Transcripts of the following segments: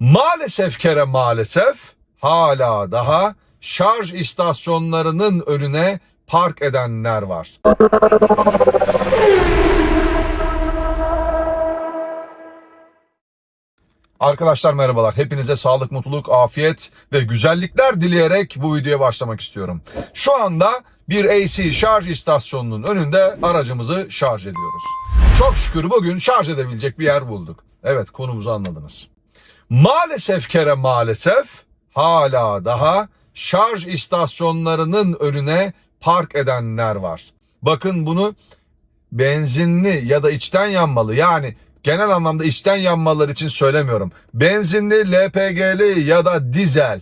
Maalesef kere maalesef hala daha şarj istasyonlarının önüne park edenler var. Arkadaşlar merhabalar. Hepinize sağlık, mutluluk, afiyet ve güzellikler dileyerek bu videoya başlamak istiyorum. Şu anda bir AC şarj istasyonunun önünde aracımızı şarj ediyoruz. Çok şükür bugün şarj edebilecek bir yer bulduk. Evet konumuzu anladınız. Maalesef kere maalesef hala daha şarj istasyonlarının önüne park edenler var. Bakın bunu benzinli ya da içten yanmalı yani genel anlamda içten yanmalar için söylemiyorum. Benzinli, LPG'li ya da dizel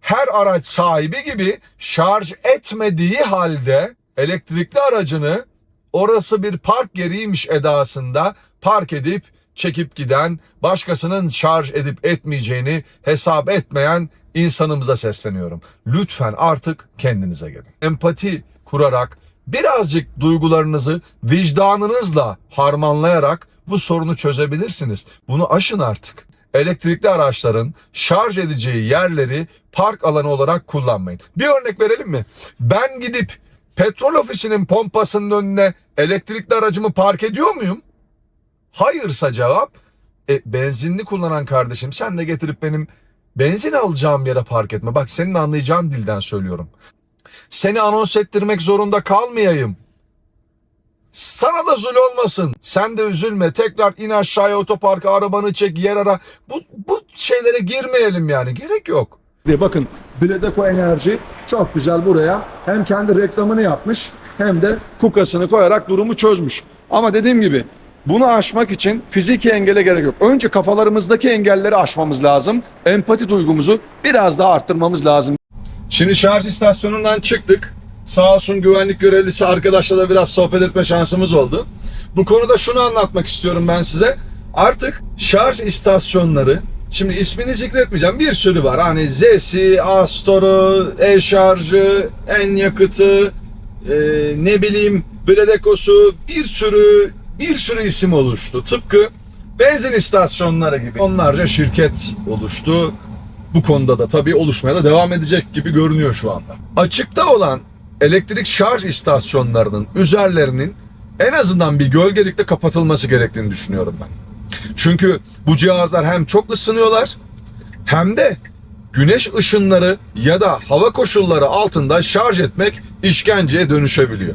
her araç sahibi gibi şarj etmediği halde elektrikli aracını orası bir park yeriymiş edasında park edip çekip giden, başkasının şarj edip etmeyeceğini hesap etmeyen insanımıza sesleniyorum. Lütfen artık kendinize gelin. Empati kurarak birazcık duygularınızı vicdanınızla harmanlayarak bu sorunu çözebilirsiniz. Bunu aşın artık. Elektrikli araçların şarj edeceği yerleri park alanı olarak kullanmayın. Bir örnek verelim mi? Ben gidip petrol ofisinin pompasının önüne elektrikli aracımı park ediyor muyum? Hayırsa cevap e, benzinli kullanan kardeşim sen de getirip benim benzin alacağım yere park etme. Bak senin anlayacağın dilden söylüyorum. Seni anons ettirmek zorunda kalmayayım. Sana da zul olmasın. Sen de üzülme. Tekrar in aşağıya otoparka arabanı çek yer ara. Bu, bu şeylere girmeyelim yani. Gerek yok. De bakın Bledeko Enerji çok güzel buraya hem kendi reklamını yapmış hem de kukasını koyarak durumu çözmüş. Ama dediğim gibi bunu aşmak için fiziki engele gerek yok. Önce kafalarımızdaki engelleri aşmamız lazım. Empati duygumuzu biraz daha arttırmamız lazım. Şimdi şarj istasyonundan çıktık. Sağ olsun güvenlik görevlisi arkadaşla da biraz sohbet etme şansımız oldu. Bu konuda şunu anlatmak istiyorum ben size. Artık şarj istasyonları Şimdi ismini zikretmeyeceğim. Bir sürü var. Hani Z'si, Astor'u, e-şarjı, en yakıtı, e, ne bileyim Bledeko'su bir sürü bir sürü isim oluştu. Tıpkı benzin istasyonları gibi. Onlarca şirket oluştu. Bu konuda da tabii oluşmaya da devam edecek gibi görünüyor şu anda. Açıkta olan elektrik şarj istasyonlarının üzerlerinin en azından bir gölgelikte kapatılması gerektiğini düşünüyorum ben. Çünkü bu cihazlar hem çok ısınıyorlar hem de güneş ışınları ya da hava koşulları altında şarj etmek işkenceye dönüşebiliyor.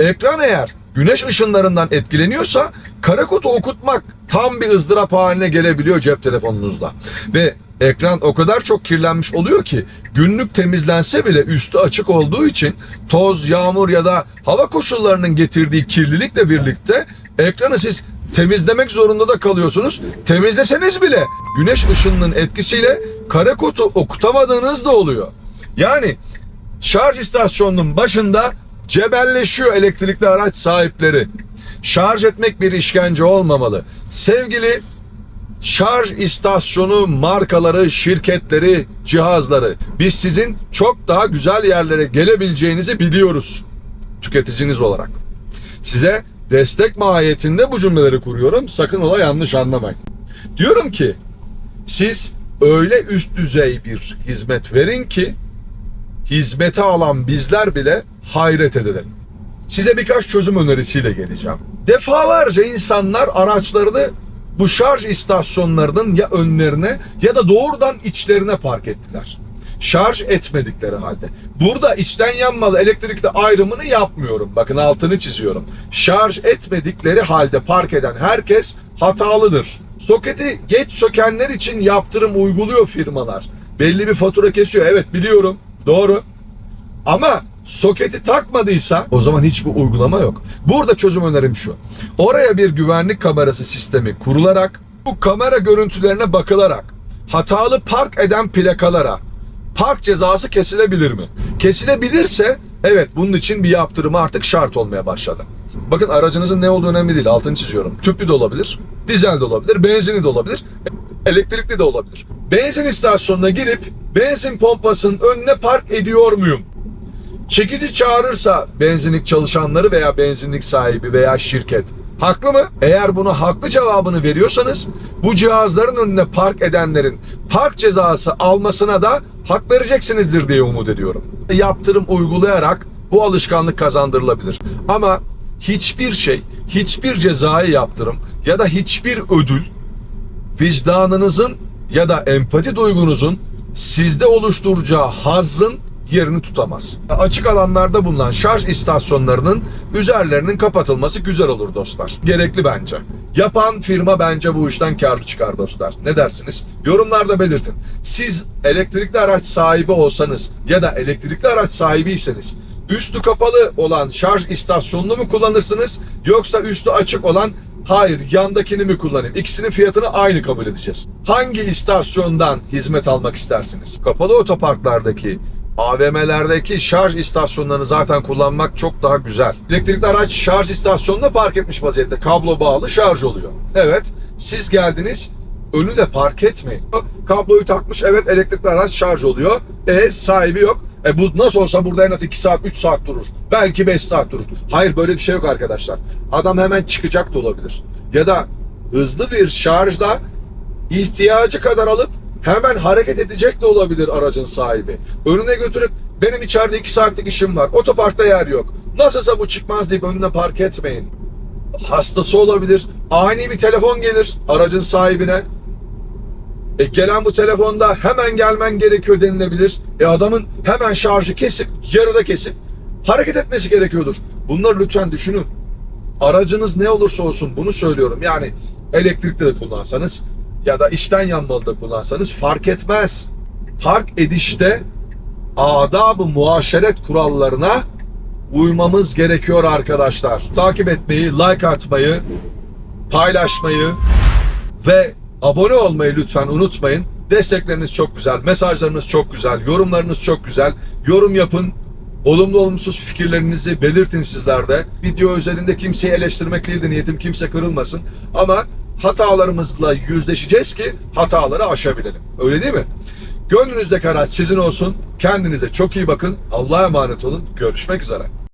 Ekran eğer güneş ışınlarından etkileniyorsa kara kutu okutmak tam bir ızdırap haline gelebiliyor cep telefonunuzda. Ve ekran o kadar çok kirlenmiş oluyor ki günlük temizlense bile üstü açık olduğu için toz, yağmur ya da hava koşullarının getirdiği kirlilikle birlikte ekranı siz temizlemek zorunda da kalıyorsunuz. Temizleseniz bile güneş ışınının etkisiyle kara kutu okutamadığınız da oluyor. Yani şarj istasyonunun başında cebelleşiyor elektrikli araç sahipleri. Şarj etmek bir işkence olmamalı. Sevgili şarj istasyonu markaları, şirketleri, cihazları biz sizin çok daha güzel yerlere gelebileceğinizi biliyoruz tüketiciniz olarak. Size destek mahiyetinde bu cümleleri kuruyorum. Sakın ola yanlış anlamayın. Diyorum ki siz öyle üst düzey bir hizmet verin ki hizmete alan bizler bile hayret edelim. Size birkaç çözüm önerisiyle geleceğim. Defalarca insanlar araçlarını bu şarj istasyonlarının ya önlerine ya da doğrudan içlerine park ettiler. Şarj etmedikleri halde. Burada içten yanmalı elektrikli ayrımını yapmıyorum. Bakın altını çiziyorum. Şarj etmedikleri halde park eden herkes hatalıdır. Soketi geç sökenler için yaptırım uyguluyor firmalar. Belli bir fatura kesiyor. Evet biliyorum. Doğru. Ama soketi takmadıysa o zaman hiçbir uygulama yok. Burada çözüm önerim şu. Oraya bir güvenlik kamerası sistemi kurularak bu kamera görüntülerine bakılarak hatalı park eden plakalara park cezası kesilebilir mi? Kesilebilirse evet bunun için bir yaptırımı artık şart olmaya başladı. Bakın aracınızın ne olduğu önemli değil altını çiziyorum. Tüplü de olabilir, dizel de olabilir, benzinli de olabilir, elektrikli de olabilir. Benzin istasyonuna girip benzin pompasının önüne park ediyor muyum? Çekici çağırırsa benzinlik çalışanları veya benzinlik sahibi veya şirket Haklı mı? Eğer buna haklı cevabını veriyorsanız bu cihazların önüne park edenlerin park cezası almasına da hak vereceksinizdir diye umut ediyorum. Yaptırım uygulayarak bu alışkanlık kazandırılabilir. Ama hiçbir şey, hiçbir cezai yaptırım ya da hiçbir ödül vicdanınızın ya da empati duygunuzun sizde oluşturacağı hazzın yerini tutamaz. Açık alanlarda bulunan şarj istasyonlarının üzerlerinin kapatılması güzel olur dostlar. Gerekli bence. Yapan firma bence bu işten karlı çıkar dostlar. Ne dersiniz? Yorumlarda belirtin. Siz elektrikli araç sahibi olsanız ya da elektrikli araç sahibiyseniz üstü kapalı olan şarj istasyonunu mu kullanırsınız yoksa üstü açık olan Hayır, yandakini mi kullanayım? İkisinin fiyatını aynı kabul edeceğiz. Hangi istasyondan hizmet almak istersiniz? Kapalı otoparklardaki, AVM'lerdeki şarj istasyonlarını zaten kullanmak çok daha güzel. Elektrikli araç şarj istasyonuna park etmiş vaziyette. Kablo bağlı şarj oluyor. Evet, siz geldiniz, önü de park etmeyin. Kabloyu takmış, evet elektrikli araç şarj oluyor. E sahibi yok. E bu nasıl olsa burada en az 2 saat 3 saat durur. Belki 5 saat durur. Hayır böyle bir şey yok arkadaşlar. Adam hemen çıkacak da olabilir. Ya da hızlı bir şarjla ihtiyacı kadar alıp hemen hareket edecek de olabilir aracın sahibi. Önüne götürüp benim içeride 2 saatlik işim var. Otoparkta yer yok. Nasılsa bu çıkmaz deyip önüne park etmeyin. Hastası olabilir. Ani bir telefon gelir aracın sahibine. E gelen bu telefonda hemen gelmen gerekiyor denilebilir. E adamın hemen şarjı kesip, yarıda kesip hareket etmesi gerekiyordur. Bunları lütfen düşünün. Aracınız ne olursa olsun bunu söylüyorum. Yani elektrikli de kullansanız ya da içten yanmalı da kullansanız fark etmez. Park edişte adab-ı muaşeret kurallarına uymamız gerekiyor arkadaşlar. Takip etmeyi, like atmayı, paylaşmayı ve abone olmayı lütfen unutmayın. Destekleriniz çok güzel, mesajlarınız çok güzel, yorumlarınız çok güzel. Yorum yapın. Olumlu olumsuz fikirlerinizi belirtin sizler de. Video özelinde kimseyi eleştirmek değildi niyetim kimse kırılmasın. Ama hatalarımızla yüzleşeceğiz ki hataları aşabilelim. Öyle değil mi? Gönlünüzdeki araç sizin olsun. Kendinize çok iyi bakın. Allah'a emanet olun. Görüşmek üzere.